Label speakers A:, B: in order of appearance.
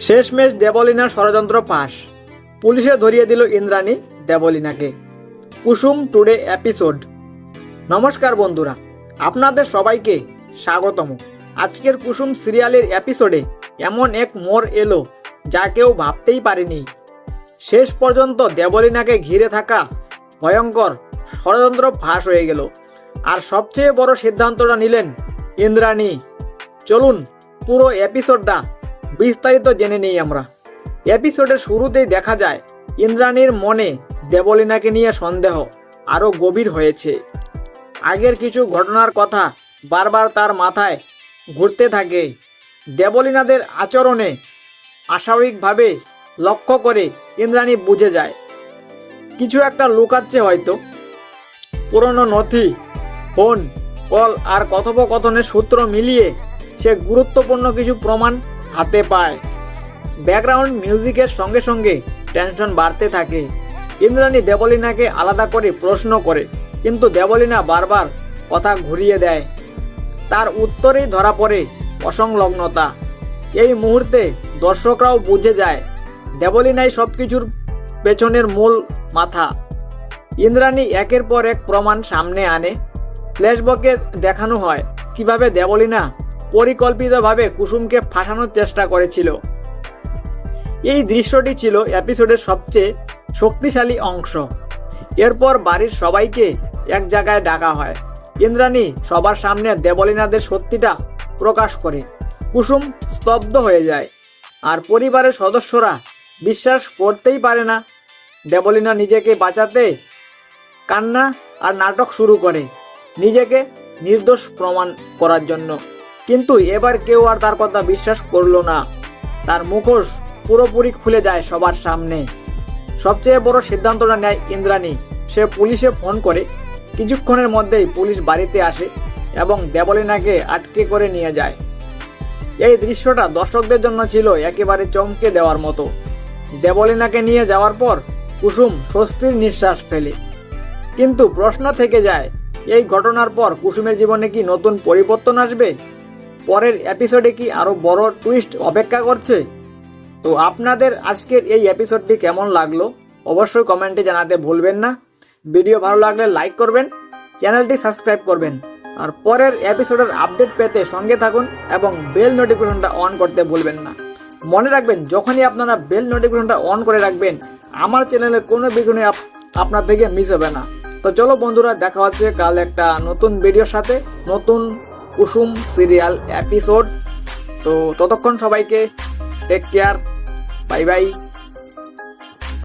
A: শেষমেশ দেবলিনার ষড়যন্ত্র পাশ পুলিশে ধরিয়ে দিল ইন্দ্রাণী দেবলিনাকে। Kusum today episode. নমস্কার বন্ধুরা, আপনাদের সবাইকে স্বাগতম। আজকের কুসুম সিরিয়ালের এপিসোডে এমন এক মোর এলো যা কেউ ভাবতেই পারেনি। শেষ পর্যন্ত দেবলিনাকে ঘিরে থাকা ভয়ঙ্কর ষড়যন্ত্র ফাঁস হয়ে গেল। আর সবচেয়ে বড় সিদ্ধান্তটা নিলেন ইন্দ্রাণী। চলুন পুরো এপিসোডটা বিস্তারিত জেনে নেই আমরা। এপিসোডের শুরুতেই দেখা যায়, ইন্দ্রাণীর মনে দেবলিনাকে নিয়ে সন্দেহ আরও গভীর হয়েছে। আগের কিছু ঘটনার কথা বারবার তার মাথায় ঘুরতে থাকে। দেবলীনাদের আচরণে আস্বাভাবিকভাবে লক্ষ্য করে ইন্দ্রাণী বুঝে যায়। কিছু একটা লুকাচ্ছে হয়তো। পুরনো নথি, ফোন, কল আর কথোপকথনের সূত্র মিলিয়ে সে গুরুত্বপূর্ণ কিছু প্রমাণ হাতে পায়। ব্যাকগ্রাউন্ড মিউজিকের সঙ্গে সঙ্গে টেনশন বাড়তে থাকে। ইন্দ্রাণী দেবলীনাকে আলাদা করে প্রশ্ন করে, কিন্তু দেবলীনা বারবার কথা ঘুরিয়ে দেয়। তার উত্তরেই ধরা পড়ে অসংলগ্নতা। এই মুহূর্তে দর্শকরাও বুঝে যায়, দেবলীনাই সব কিছুর পেছনের মূল মাথা। ইন্দ্রাণী একের পর এক প্রমাণ সামনে আনে। ফ্ল্যাশবকে দেখানো হয়, কীভাবে দেবলীনা পরিকল্পিতভাবে কুসুমকে ফাঁসানোর চেষ্টা করেছিল। এই দৃশ্যটি ছিল এপিসোডের সবচেয়ে শক্তিশালী অংশ। এরপর বাড়ির সবাইকে এক জায়গায় ডাকা হয়। ইন্দ্রাণী সবার সামনে দেবলীনাদের সত্যিটা প্রকাশ করে। কুসুম স্তব্ধ হয়ে যায়। আর পরিবারের সদস্যরা বিশ্বাস করতেই পারে না। দেবলীনা নিজেকে বাঁচাতে কান্না আর নাটক শুরু করে। নিজেকে নির্দোষ প্রমাণ করার জন্য। কিন্তু এবার কেউ আর তার কথা বিশ্বাস করল না। তার মুখোশ পুরোপুরি খুলে যায় সবার সামনে। সবচেয়ে বড় সিদ্ধান্তটা নেয় ইন্দ্রাণী। সে পুলিশে ফোন করে। কিছুক্ষণের মধ্যেই পুলিশ বাড়িতে আসে এবং দেবলিনাকে আটকে করে নিয়ে যায়। এই দৃশ্যটা দর্শকদের জন্য ছিল একেবারে চমকে দেওয়ার মতো। দেবলিনাকে নিয়ে যাওয়ার পর কুসুম স্বস্তির নিঃশ্বাস ফেলে। কিন্তু প্রশ্ন থেকে যায়, এই ঘটনার পর কুসুমের জীবনে কি নতুন পরিবর্তন আসবে? পরের এপিসোডে কি আরও বড় টুইস্ট অপেক্ষা করছে? তো আপনাদের আজকের এই এপিসোডটি কেমন লাগল? অবশ্যই কমেন্টে জানাতে ভুলবেন না। ভিডিও ভালো লাগলে লাইক করবেন, চ্যানেলটি সাবস্ক্রাইব করবেন। আর পরের এপিসোডের আপডেট পেতে সঙ্গে থাকুন এবং বেল নোটিফিকেশনটা অন করতে ভুলবেন না। মনে রাখবেন, যখনই আপনারা বেল নোটিফিকেশনটা অন করে রাখবেন, আমার চ্যানেলে কোনো ভিডিও আপনার থেকে মিস হবে না। তো চলো বন্ধুরা, দেখা হচ্ছে কাল একটা নতুন ভিডিওর সাথে, নতুন কুসুম সিরিয়াল এপিসোড তো ততক্ষণ সবাইকে টেক কেয়ার বাই বাই